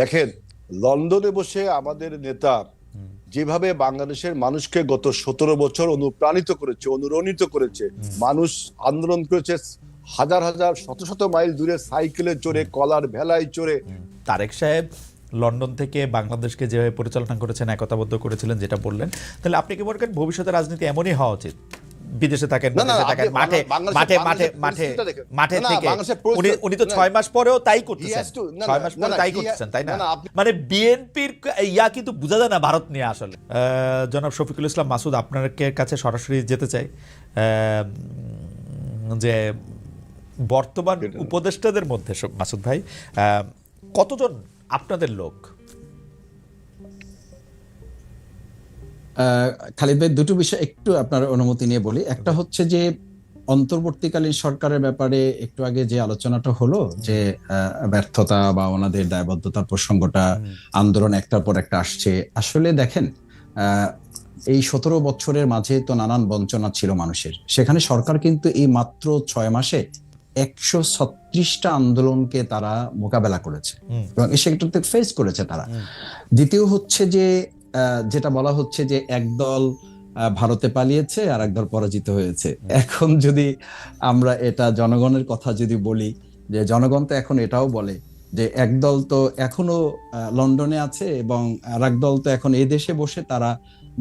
দেখেন, লন্ডনে বসে আমাদের নেতা যেভাবে বাংলাদেশের মানুষকে গত সতেরো বছর অনুপ্রাণিত করেছে, অনুরণিত করেছে, মানুষ আন্দোলন করেছে, হাজার হাজার, শত শত মাইল দূরে সাইকেলে চড়ে, কলার ভেলায় চড়ে। তারেক সাহেব লন্ডন থেকে বাংলাদেশকে যেভাবে পরিচালনা করেছেন, একতাবদ্ধ করেছিলেন যেটা বললেন, তাহলে আপনি কি মনে করেন ভবিষ্যতে রাজনীতি এমনই হওয়া উচিত? বিদেশে থাকেন মাঠে মাঠে মাঠে মাঠে। মাঠে থেকে উনি উনি তো ছয় মাস পরেও তাই করতেছেন। ছয় মাস পরে তাই করতেছেন তাই না? মানে বিএনপির ইয়া কিন্তু বোঝা যায় না ভারত নিয়ে আসলে। আহ, জনাব শফিকুল ইসলাম মাসুদ আপনার কাছে সরাসরি যেতে চাই। যে বর্তমান উপদেষ্টাদের মধ্যে সব- মাসুদ ভাই আহ, কতজন আপনাদের লোক খালিদ ভাই দুটো বিষয় একটু আপনার অনুমতি নিয়ে বলি। একটা হচ্ছে যে অন্তর্বর্তীকালীন সরকারের ব্যাপারে একটু আগে যে আলোচনাটা হলো যে ব্যর্থতা বা ওনাদের দায়বদ্ধতার প্রসঙ্গটা আন্দোলন একটার পর একটা আসছে। আসলে দেখেন আহ, এই সতেরো বছরের মাঝে তো নানান বঞ্চনা ছিল মানুষের। সেখানে সরকার কিন্তু এই মাত্র ছয় মাসে একশো ছত্রিশটা আন্দোলনকে তারা মোকাবেলা করেছে। এবং সেটাতে ফেস করেছে তারা। দ্বিতীয় হচ্ছে যে যেটা বলা হচ্ছে যে একদল ভারতে পালিয়েছে আর একদল পরাজিত হয়েছে। এখন যদি আমরা এটা জনগণের কথা যদি বলি, যে জনগণ তো এখন এটাও বলে যে একদল তো এখনও লন্ডনে আছে এবং আর একদল তো এখন এই দেশে বসে তারা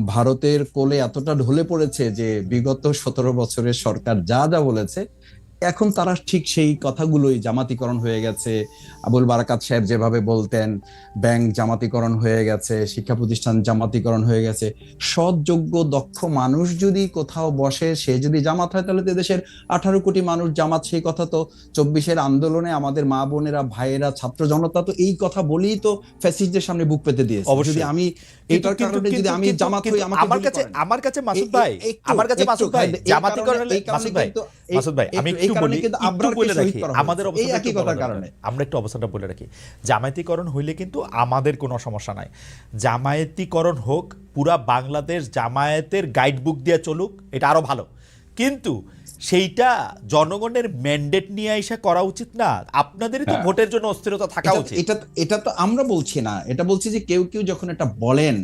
ভারতের কোলে এতটা ঢলে পড়েছে যে বিগত সতেরো বছরের সরকার যা যা বলেছে এখন তারা ঠিক সেই কথাগুলোই জামাতিকরণ হয়ে গেছে। আবুল বারাকাত সাহেব যেভাবে বলতেন ব্যাংক জামাতিকরণ হয়ে গেছে শিক্ষা প্রতিষ্ঠান জামাতিকরণ হয়ে গেছে। সৎ যোগ্য দক্ষ মানুষ যদি কোথাও বসে সে যদি জামাত হয় তাহলে তো দেশের আঠারো কোটি মানুষ জামাত সেই কথা তো চব্বিশের আন্দোলনে আমাদের মা বোনেরা ভাইয়েরা ছাত্র জনতা তো এই কথা বলেই তো ফ্যাসিস্টদের সামনে বুক পেতে দিয়েছে। অবশ্যই। যদি আমি এটার কারণে যদি আমি জামাত হই আমাকে আমার কাছে আমার কাছে মাসুদ ভাই আমার কাছে মাসুদ ভাই জামাতি কারণে- মাসুদ ভাই মাসুদ ভাই আমি একটু- বলি একটু বলে রাখি আমাদের একই কথার কারণে। আমরা একটু অবস্থাটা বলে রাখি জামায়াতিকরণ হইলে কিন্তু আমাদের কোনো সমস্যা নাই। জামায়াতিকরণ হোক পুরা বাংলাদেশ জামায়াতের গাইডবুক দিয়ে চলুক এটা আরও ভালো। কিন্তু সেইটা জনগণের ম্যান্ডেট নিয়ে এসে করা উচিত না। আপনাদেরই তো হ্যাঁ। ভোটের জন্য অস্থিরতা থাকা উচিত। এটা এটা তো আমরা বলছি না। এটা বলছি যে কেউ কেউ যখন এটা বলেন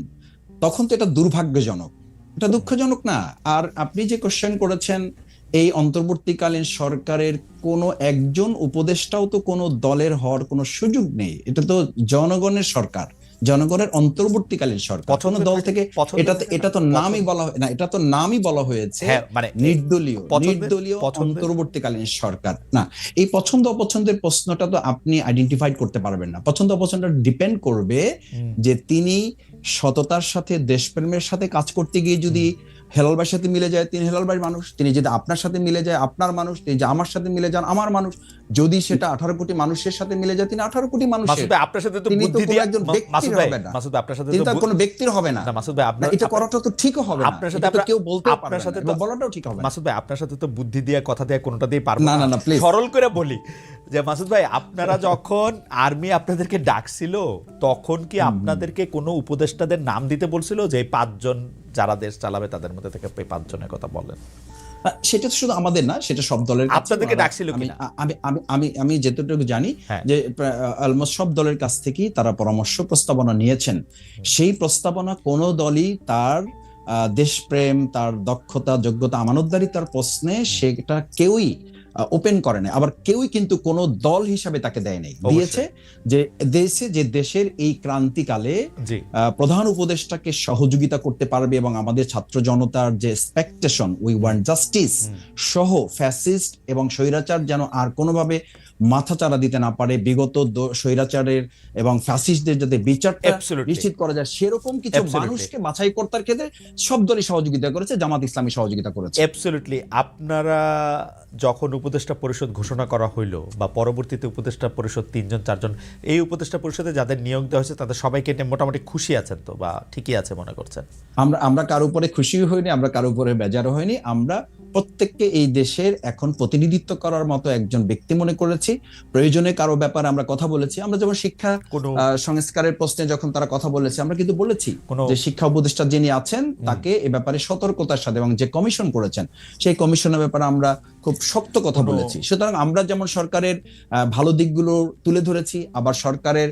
তখন তো এটা দুর্ভাগ্যজনক। এটা দুঃখজনক না। আর আপনি যে কোশ্চেন করেছেন এই অন্তর্বর্তীকালীন সরকারের কোনো একজন উপদেষ্টাও তো কোনো দলের হওয়ার কোনো সুযোগ নেই। এটা তো জনগণের সরকার। জনগণের অন্তর্বর্তীকালীন সরকার। দল থেকে এটা এটা তো নামই বলা না এটা তো নামই বলা হয়েছে হ্যাঁ মানে নির্দলীয় নির্দলীয় অন্তর্বর্তীকালীন সরকার। না এই পছন্দ অপছন্দের প্রশ্নটা তো আপনি আইডেন্টিফাইড করতে পারবেন না। পছন্দ অপছন্দ ডিপেন্ড করবে যে তিনি সততার সাথে দেশপ্রেমের সাথে কাজ করতে গিয়ে যদি হেলালবার সাথে মিলে যায় তিনি হেলালবার মানুষ তিনি যদি আপনার সাথে মিলে যায় আপনার মানুষ তিনি যে আমার সাথে মিলে যান আমার মানুষ যদি সেটা আঠারো কোটি মানুষের সাথে মিলে যায় তিনি আঠারো কোটি মানুষের। আপনার সাথে তো বুদ্ধি দিয়ে একজন ব্যক্তির হবে না। মাসুদ আপনার সাথে তো কোনো ব্যক্তির হবে না। না মাসুদ ভাই আপনার এটা করাটা তো ঠিকও হবে না। আপনার সাথে কেউ বলতে আপনার সাথে তো- বলাটাও ঠিক হবে মাসুদ ভাই আপনার সাথে তো বুদ্ধি দিয়ে কথা দিয়ে কোনোটা দিয়ে পারব না, না, না, please. সরল করে বলি যে মাসুদ ভাই আপনারা যখন আর্মি আপনাদেরকে ডাকছিল তখন কি আপনাদেরকে কোনো উপদেষ্টাদের নাম দিতে বলছিল যে পাঁচজন যারা দেশ চালাবে তাদের মধ্যে থেকে পাঁচজনের কথা বলেন? সেটা শুধু আমাদের না সেটা সব দলের আপনাদেরকে ডাকছিল আমি আমি আমি আমি আমি যেতটুকু জানি হ্যাঁ। যে অলমোস্ট সব দলের কাছ থেকেই তারা পরামর্শ প্রস্তাবনা নিয়েছেন। সেই প্রস্তাবনা কোন দলই তার দেশপ্রেম তার দক্ষতা যোগ্যতা আমানতদারিতার প্রশ্নে সেটা কেউই ওপেন করে নাই। আবার কেউই কিন্তু কোন দল হিসাবে তাকে দেয় নাই। দিয়েছে যে দেশে যে দেশের এই ক্রান্তিকালে প্রধান উপদেষ্টাকে সহযোগিতা করতে পারবে এবং আমাদের ছাত্র জনতার যে এক্সপেকটেশন উই ওয়ান্ট জাস্টিস সহ ফ্যাসিস্ট এবং স্বৈরাচার যেন আর কোনোভাবে মাথাচাড়া দিতে না পারে বিগত স্বৈরাচারের এবং ফ্যাসিস্টদের যাতে Absolutely. নিশ্চিত করা যায় সেরকম কিছু মানুষকে বাছাই করতার ক্ষেত্রে সব দলই সহযোগিতা করেছে জামাত ইসলামী সহযোগিতা করেছে। অ্যাবসলিউটলি আপনারা যখন উপদেষ্টা পরিষদ ঘোষণা করা হইল বা পরবর্তীতে উপদেষ্টা পরিষদ তিনজন চারজন এই উপদেষ্টা পরিষদে যাদের নিয়োগ দেওয়া হয়েছে তাদের সবাইকে নিয়ে মোটামুটি খুশি আছেন তো বা ঠিকই আছে মনে করছেন? আমরা আমরা কারও উপরে খুশি হইনি আমরা কারও উপরে বেজারও হইনি আমরা প্রত্যেককে এই দেশের এখন প্রতিনিধিত্ব করার মতো একজন ব্যক্তি মনে করেছি। প্রয়োজনে কারও ব্যাপারে আমরা কথা বলেছি। আমরা যেমন শিক্ষা সংস্কারের প্রশ্নে যখন তারা কথা বলেছে আমরা কিন্তু বলেছি যে শিক্ষা উপদেষ্টা যিনি আছেন তাকে এ ব্যাপারে সতর্কতার সাথে এবং যে কমিশন করেছেন সেই কমিশনের ব্যাপারে আমরা খুব শক্ত কথা বলেছি। সুতরাং আমরা যেমন সরকারের ভালো দিকগুলো তুলে ধরেছি আবার সরকারের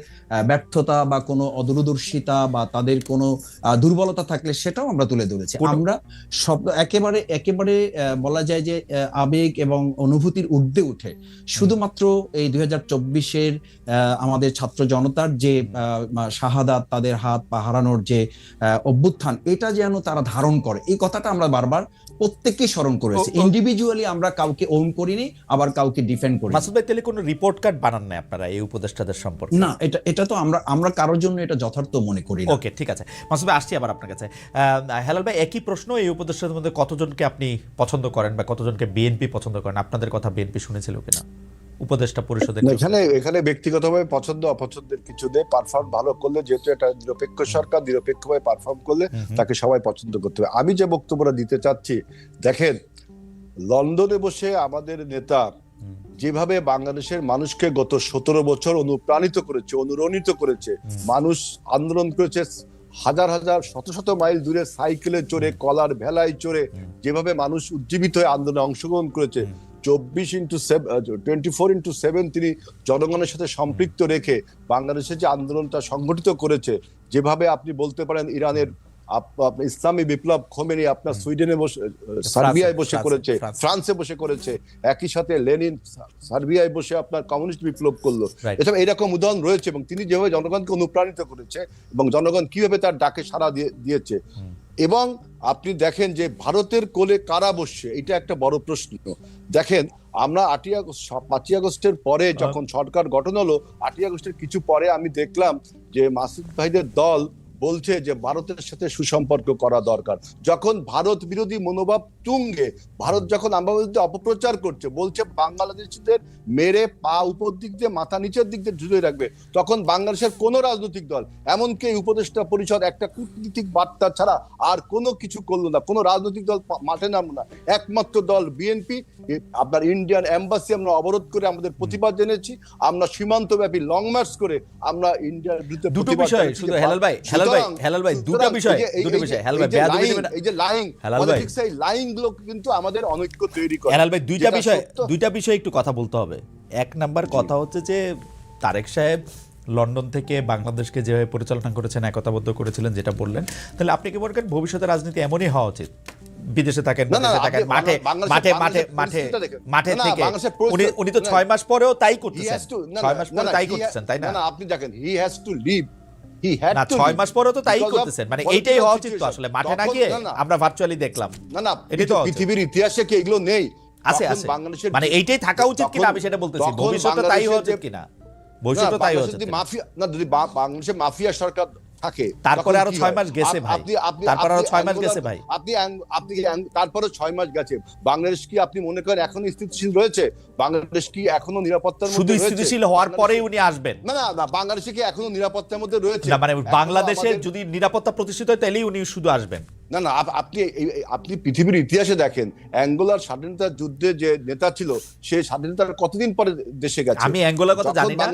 ব্যর্থতা বা কোনো অদূরদর্শিতা বা তাদের কোনো দুর্বলতা থাকলে সেটাও আমরা তুলে ধরেছি। আমরা সব একেবারে একেবারে বলা যায় যে আবেগ এবং অনুভূতির ঊর্ধ্বে উঠে। শুধুমাত্র এই দুই হাজার চব্বিশের আমাদের ছাত্র জনতার যে শাহাদাত, তাদের হাত পা হারানোর যে অভ্যুত্থান, এটা যেন তারা ধারণ করে। এই কথাটা আমরা বারবার প্রত্যেককে স্মরণ করেছি ইন্ডিভিজুয়ালি আমরা কাউকে ওন করিনি আবার কাউকে ডিফেন্ড করি মাসুদ ভাই তাহলে কোনো রিপোর্ট কার্ড বানান নাই আপনারা এই উপদেষ্টাদের সম্পর্কে? না এটা এটা তো আমরা আমরা কারোর জন্য এটা যথার্থ মনে করি ওকে ঠিক আছে। মাসুদ ভাই আসছি আবার আপনার কাছে। হেলাল ভাই একই প্রশ্ন এই উপদেষ্টাদের মধ্যে কতজনকে আপনি পছন্দ করেন বা কতজনকে বিএনপি পছন্দ করেন? আপনাদের কথা বিএনপি শুনেছিল কিনা? উপদেষ্টা পরিষদের এখানে এখানে ব্যক্তিগতভাবে পছন্দ অপছন্দের কিছু নেই। পারফর্ম ভালো করলে যেহেতু এটা নিরপেক্ষ সরকার নিরপেক্ষভাবে পারফর্ম করলে তাকে সবাই পছন্দ করতে হবে। আমি যে বক্তব্যটা দিতে চাচ্ছি দেখেন লন্ডনে বসে আমাদের নেতা যেভাবে বাংলাদেশের মানুষকে গত সতেরো বছর অনুপ্রাণিত করেছে অনুরণিত করেছে মানুষ আন্দোলন করেছে হাজার হাজার শত শত মাইল দূরে সাইকেলে চড়ে কলার ভেলায় চড়ে যেভাবে মানুষ উজ্জীবিত হয়ে আন্দোলনে অংশগ্রহণ করেছে চব্বিশ into twenty four into seven তিনি জনগণের সাথে সম্পৃক্ত রেখে বাংলাদেশে যে আন্দোলনটা সংগঠিত করেছে যেভাবে আপনি বলতে পারেন ইরানের ইসলামী বিপ্লব খোমেনি আপনার সুইডেনে বসে সার্বিয়ায় বসে করেছে ফ্রান্সে। বসে করেছে একই সাথে লেনিন সার্বিয়ায় বসে আপনার কমিউনিস্ট বিপ্লব করল. এসব এরকম উদাহরণ রয়েছে এবং তিনি যেভাবে জনগণকে অনুপ্রাণিত করেছে এবং জনগণ কীভাবে তার ডাকে সাড়া দিয়ে দিয়েছে এবং আপনি দেখেন যে ভারতের কোলে কারা বসছে এটা একটা বড় প্রশ্ন। দেখেন আমরা আটই আগস্ট পাঁচই আগস্টের পরে যখন সরকার গঠন হলো আটই আগস্টের কিছু পরে আমি দেখলাম যে মাসুদ ভাইদের দল বলছে যে ভারতের সাথে সুসম্পর্ক করা দরকার। যখন ভারত বিরোধী মনোভাব তুঙ্গে ভারত যখন আমার বিরুদ্ধে অপপ্রচার করছে বলছে বাংলাদেশিদের মেরে পা উপর দিক দিয়ে মাথা নিচের দিক দিয়ে ঝুলিয়ে রাখবে তখন বাংলাদেশের কোন রাজনৈতিক দল এমনকি এই উপদেষ্টা পরিষদ একটা কূটনীতিক বার্তা ছাড়া আর কোনো কিছু করল না। কোনো রাজনৈতিক দল মাঠে নামলো না। একমাত্র দল বিএনপি আপনার ইন্ডিয়ান এম্বাসি আমরা অবরোধ করে আমাদের প্রতিবাদ জেনেছি আমরা সীমান্তব্যাপী লং মার্চ করে আমরা ইন্ডিয়ার বিরুদ্ধে দুটো বিষয় শুধু হেলাল ভাই, হেলাল ভাই, হেলাল ভাই, দুটো বিষয়, এই যে- এই- দুটো বিষয়, হেলাল ভাই, যে বেয়াদবি lying, দেবেন না। এই যে লাইং পলিটিক্স এই লাইংগুলো কিন্তু আমাদের অনৈক্য তৈরি করে। হেলাল ভাই দুইটা যেটা বিষয় দুইটা বিষয় একটু কথা বলতে হবে। এক নাম্বার কথা হচ্ছে যে তারেক সাহেব লন্ডন থেকে বাংলাদেশকে যেভাবে পরিচালনা করেছেন একতাবদ্ধ করেছিলেন যেটা বললেন তাহলে আপনি কি মনে করেন ভবিষ্যতে রাজনীতি এমনই হওয়া উচিত? বিদেশে থাকেন মাঠে মাঠে মাঠে মাঠে মাঠে থেকে উনি উনি তো ছয় মাস পরেও তাই করতেছেন। ছয় মাস পরে তাই করতেছেন তাই না? আপনি দেখেন হি হ্যাজ টু লিভ না ছয় মাস পরে তো তাই করতেছেন। মানে এইটাই হওয়া উচিত তো আসলে মাঠে না গিয়ে আমরা ভার্চুয়ালি দেখলাম। না না এটি তো পৃথিবীর ইতিহাসে কি এগুলো নেই? আছে আছে। বাংলাদেশের মানে এইটাই থাকা উচিত কিনা আমি সেটা বলতেছি। ভবিষ্যতে তাই হওয়া উচিত কিনা? ভবিষ্যতে তাই হওয়া উচিত যদি মাফিয়া না যদি বাংলাদেশে মাফিয়া সরকার থাকে তারপরে আরও ছয় মাস গেছে ভাই। তারপরে আরও ছয় মাস গেছে ভাই। আপনি আপনি তারপরে ছয় মাস গেছে বাংলাদেশ কি আপনি মনে করেন এখনও স্থিতিশীল রয়েছে বাংলাদেশ কি এখনও নিরাপত্তার শুধু মধ্যে রয়েছে? স্থিতিশীল হওয়ার পরেই উনি আসবেন না না না বাংলাদেশ কি এখনও নিরাপত্তার মধ্যে রয়েছে না মানে বাংলাদেশে বাংলাদেশের যদি নিরাপত্তা প্রতিষ্ঠিত হয় তাহলেই উনি শুধু আসবেন না না আপনি আপনি পৃথিবীর ইতিহাসে দেখেন অ্যাঙ্গোলার স্বাধীনতা যুদ্ধে যে নেতা ছিল সে স্বাধীনতার কতদিন পরে দেশে গেছে? আমি অ্যাঙ্গোলার কথা জানি না।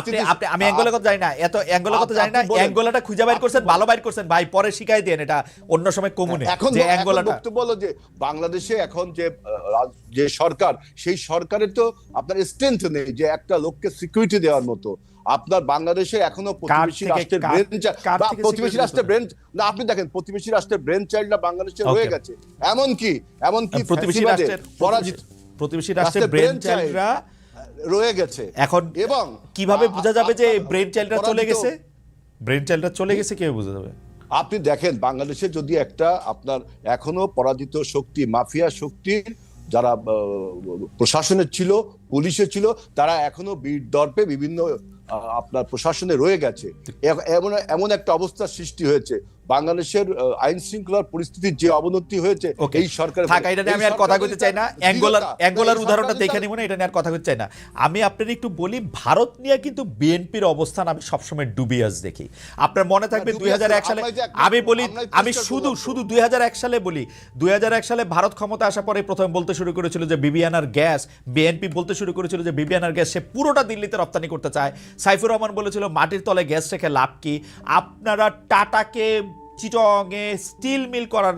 আপনি আপনি আমি অ্যাঙ্গোলার কথা জানি না। এত অ্যাঙ্গোলার কথা জানি না। অ্যাঙ্গোলাটা খুঁজে বাইর করছেন ভালো বাইর করছেন। ভাই পরে শিখাই দেন এটা অন্য সময় কমুনে এখন যে অ্যাঙ্গোলাটা বক্তব্য হলো যে বাংলাদেশে এখন যে যে সরকার সেই সরকারের তো আপনার স্ট্রেংথ নেই যে একটা লোককে সিকিউরিটি দেওয়ার মতো। আপনার বাংলাদেশে এখনও প্রতিবেশী রাষ্ট্রের ব্রেন প্রতিবেশী রাষ্ট্রের ব্রেন না আপনি দেখেন প্রতিবেশী রাষ্ট্রের ব্রেন চাইল্ডরা বাংলাদেশে. রয়ে গেছে। এমনকি এমনকি প্রতিবেশী রাষ্ট্রের পরাজিত প্রতিবেশী রাষ্ট্রের ব্রেন চাইল্ডরা রয়ে গেছে। এখন এবং কীভাবে বোঝা যাবে যে ব্রেন চাইল্ডরা চলে গেছে? ব্রেন চাইল্ডরা চলে গেছে কীভাবে বোঝা যাবে? আপনি দেখেন বাংলাদেশে যদি একটা আপনার এখনও পরাজিত শক্তি মাফিয়া শক্তির যারা প্রশাসনের ছিল পুলিশে ছিল তারা এখনও বীর দর্পে বিভিন্ন আপনার প্রশাসনে রয়ে গেছে। এমন একটা অবস্থার সৃষ্টি হয়েছে। বাংলাদেশের আইন শৃঙ্খলার পরিস্থিতির যে অবনতি হয়েছে এই সরকার থাক এটা নিয়ে আমি আর কথা বলতে চাই না। অ্যাঙ্গোলার অ্যাঙ্গোলার উদাহরণটা দেখে নিব না এটা নিয়ে আর কথা কইতে চাই না। আমি আপনার একটু বলি ভারত নিয়ে কিন্তু বিএনপির অবস্থান আমি সবসময় ডুবিয়াস দেখি। আপনার মনে থাকবে দুই সালে আমি বলি আমি শুধু। শুধু দুই হাজার এক সালে বলি। দুই হাজার এক সালে ভারত ক্ষমতা আসার পরে প্রথমে বলতে শুরু করেছিল যে বিবিয়ানার গ্যাস বিএনপি বলতে শুরু করেছিল যে বিবিয়ানার গ্যাস সে পুরোটা দিল্লিতে রপ্তানি করতে চায়। সাইফুর রহমান বলেছিল মাটির তলে গ্যাস রেখে লাভ কি? আপনারা টাটাকে চিটংয়ে স্টিল মিল করার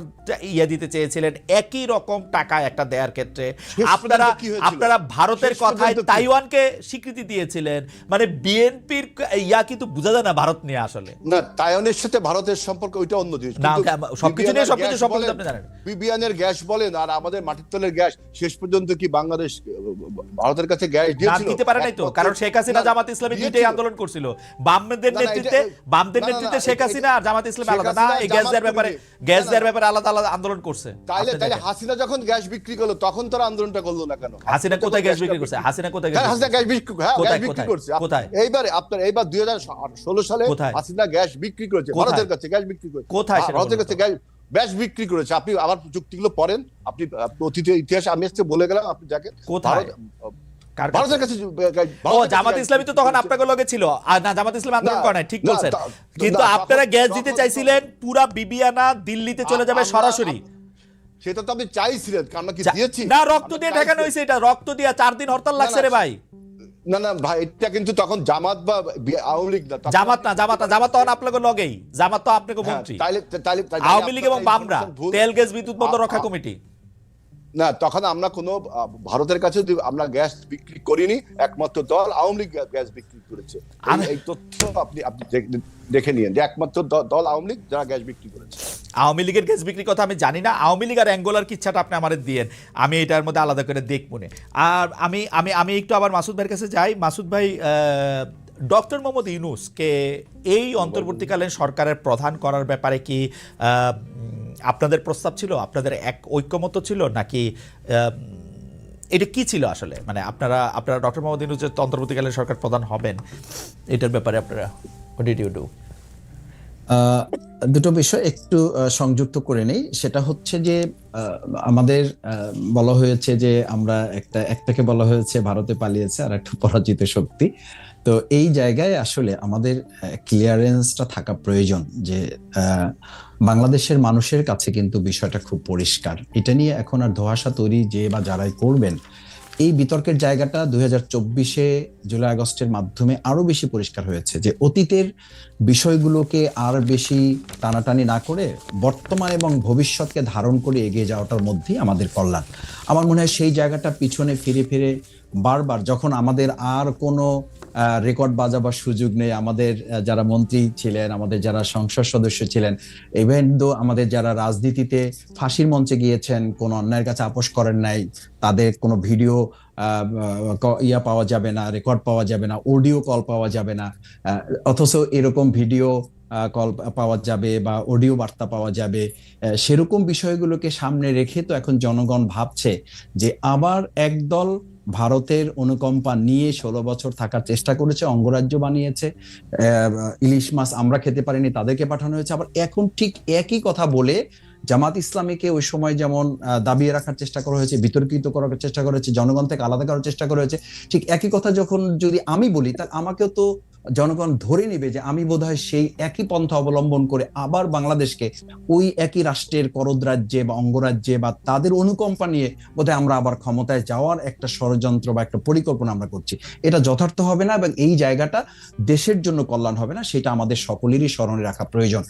ইয়ে দিতে চেয়েছিলেন একই রকম টাকা একটা দেওয়ার ক্ষেত্রে। আপনারা? আপনারা ভারতের কথায় তাইওয়ানকে স্বীকৃতি দিয়েছিলেন। মানে বিএনপির ইয়া কিন্তু বোঝা যায় না ভারত নিয়ে আসলে। না তাইওয়ানের সাথে ভারতের সম্পর্ক ওইটা অন্য জিনিস। না, সবকিছু নিয়ে সবকিছু সম্পর্কে আপনি জানেন। বিবিয়ানের গ্যাস বলেন আর আমাদের মাটির তলের গ্যাস শেষ পর্যন্ত কি বাংলাদেশ ভারতের কাছে গ্যাস দিয়েছিল? দিতে পারে নাই তো। কারণ শেখ হাসিনা জামাত ইসলামী দুইটাই আন্দোলন করছিল। বামদের নেতৃত্বে বামদের নেতৃত্বে শেখ হাসিনা আর জামাত ইসলামী আলাদা। না গ্যাস দেওয়ার ব্যাপারে গ্যাস না, না, দেওয়ার ব্যাপারে আলাদা আলাদা আন্দোলন করছে। তাইলে আপনি হাসিনা যখন গ্যাস বিক্রি করল তখন তোর আন্দোলনটা করল না কেন? হাসিনা কোথায় গ্যাস বিক্রি করছে? হাসিনা কোথায় গ্যাস হ্যাঁ, হাসিনা গ্যাস বিক্রি হ্যাঁ গ্যাস বিক্রি করছে। কোথায়? এইবারে আপনার এইবার দুই হাজার ষোলো সালে? হাসিনা গ্যাস বিক্রি করেছে। ভারতের কাছে গ্যাস বিক্রি করেছে। কোথায় ভারতের কাছে গ্যাস গ্যাস বিক্রি করেছে। আপনি আমার যুক্তিগুলো পড়েন। আপনি আপনি অতীতের ইতিহাস আমি আজকে বলে গেলাম আপনি যাকে। কোথায়? ভারতের কাছে ও জামাত ইসলামী তো তখন আপনাকে লগে ছিল। না জামাত ইসলাম আন্দোলন করে ঠিক বলছেন। কিন্তু আপনারা গ্যাস দিতে চাইছিলেন পুরা বিবিয়ানা দিল্লিতে চলে যাবে সরাসরি। সেটা তো আপনি চাইছিলেন আমরা কি দিয়েছি? না রক্ত দিয়ে। ঠেকানো হয়েছে এটা রক্ত দিয়ে চার দিন হরতাল লাগছে রে ভাই। না না ভাই এটা কিন্তু তখন জামাত বা আওয়ামী লীগ না জামাত না জামাত না জামাত তখন আপনাকে লগেই জামাত তো আপনাকে হ্যাঁ, মন্ত্রী। তাইলে তাইলে তাইলে আওয়ামী লীগ এবং বামরা তেল গ্যাস বিদ্যুৎ বন্ধ রক্ষা কমিটি। না তখন আমরা কোনো ভারতের কাছে আমরা গ্যাস বিক্রি করিনি একমাত্র দল আওয়ামী লীগ গ্যাস বিক্রি করেছে। এই- তথ্য আপনি আপনি দেখ- নিন যে একমাত্র দল আওয়ামী লীগ যারা গ্যাস বিক্রি করেছে। আওয়ামী লীগের গ্যাস বিক্রির কথা আমি জানি না আওয়ামী লীগ আর অ্যাঙ্গোলার কিচ্ছাটা আপনি আমাদের দিয়েন আমি এটার মধ্যে আলাদা করে দেখব না আর আমি আমি আমি একটু আবার মাসুদ ভাইয়ের কাছে যাই মাসুদ ভাই ডক্টর মোহাম্মদ ইউনুসকে এই অন্তর্বর্তীকালীন সরকারের প্রধান করার ব্যাপারে কি আপনাদের প্রস্তাব ছিল? আপনাদের এক ঐক্যমত ছিল? নাকি এটা কি ছিল আসলে? মানে আপনারা আপনারা ডক্টর মোহাম্মদ ইউনুস যে অন্তর্বর্তীকালীন সরকার প্রধান হবেন, এটার ব্যাপারে আপনারা ডিড ইউ ডু দুটো বিষয় একটু সংযুক্ত করে নেই। সেটা হচ্ছে যে আমাদের বলা হয়েছে যে আমরা একটা, একটাকে বলা হয়েছে ভারতে পালিয়েছে আর একটা পরাজিত শক্তি। তো এই জায়গায় আসলে আমাদের ক্লিয়ারেন্সটা থাকা প্রয়োজন যে বাংলাদেশের মানুষের কাছে কিন্তু বিষয়টা খুব পরিষ্কার। এটা নিয়ে এখন আর ধোঁয়াশা তৈরি যে বা যারাই করবেন, এই বিতর্কের জায়গাটা দুই হাজার চব্বিশে জুলাই আগস্টের মাধ্যমে আরও বেশি পরিষ্কার হয়েছে যে, অতীতের বিষয়গুলোকে আর বেশি টানাটানি না করে বর্তমান এবং ভবিষ্যৎকে ধারণ করে এগিয়ে যাওয়াটার মধ্যেই আমাদের কল্যাণ। আমার মনে হয় সেই জায়গাটা পিছনে ফিরে ফিরে বারবার যখন আমাদের আর কোনো রেকর্ড বাজাবার সুযোগ নেই। আমাদের যারা মন্ত্রী ছিলেন, আমাদের যারা সংসদ সদস্য ছিলেন ইভেন দো আমাদের যারা রাজনীতিতে ফাঁসির মঞ্চে গিয়েছেন, কোনো অন্যায়ের কাছে আপোষ করেন নাই, তাদের কোনো ভিডিও ইয়া পাওয়া যাবে না, রেকর্ড পাওয়া যাবে না, অডিও কল পাওয়া যাবে না অথচ এরকম ভিডিও কল পাওয়া যাবে বা অডিও বার্তা পাওয়া যাবে সেরকম বিষয়গুলোকে সামনে রেখে তো এখন জনগণ ভাবছে যে আবার একদল ভারতের অনুকম্পা নিয়ে ষোলো বছর থাকার চেষ্টা করেছে, অঙ্গরাজ্য বানিয়েছে ইলিশ মাছ আমরা খেতে পারিনি, তাদেরকে পাঠানো হয়েছে। আবার এখন ঠিক একই কথা বলে জামাত ইসলামীকে ওই সময় যেমন দাবিয়ে রাখার চেষ্টা করা হয়েছে, বিতর্কিত করার চেষ্টা করা হয়েছে জনগণ থেকে আলাদা করার চেষ্টা করা হয়েছে, ঠিক একই কথা যখন যদি আমি বলি তাহলে আমাকেও তো জনগণ ধরে নেবে যে আমি বোধহয় সেই একই পন্থা অবলম্বন করে আবার বাংলাদেশকে ওই একই রাষ্ট্রের করদ রাজ্যে বা অঙ্গরাজ্যে বা তাদের অনুকম্পা নিয়ে বোধহয় আমরা আবার ক্ষমতায় যাওয়ার একটা ষড়যন্ত্র বা একটা পরিকল্পনা আমরা করছি। এটা যথার্থ হবে না এবং এই জায়গাটা দেশের জন্য কল্যাণ হবে না, সেটা আমাদের সকলেরই স্মরণে রাখা প্রয়োজন।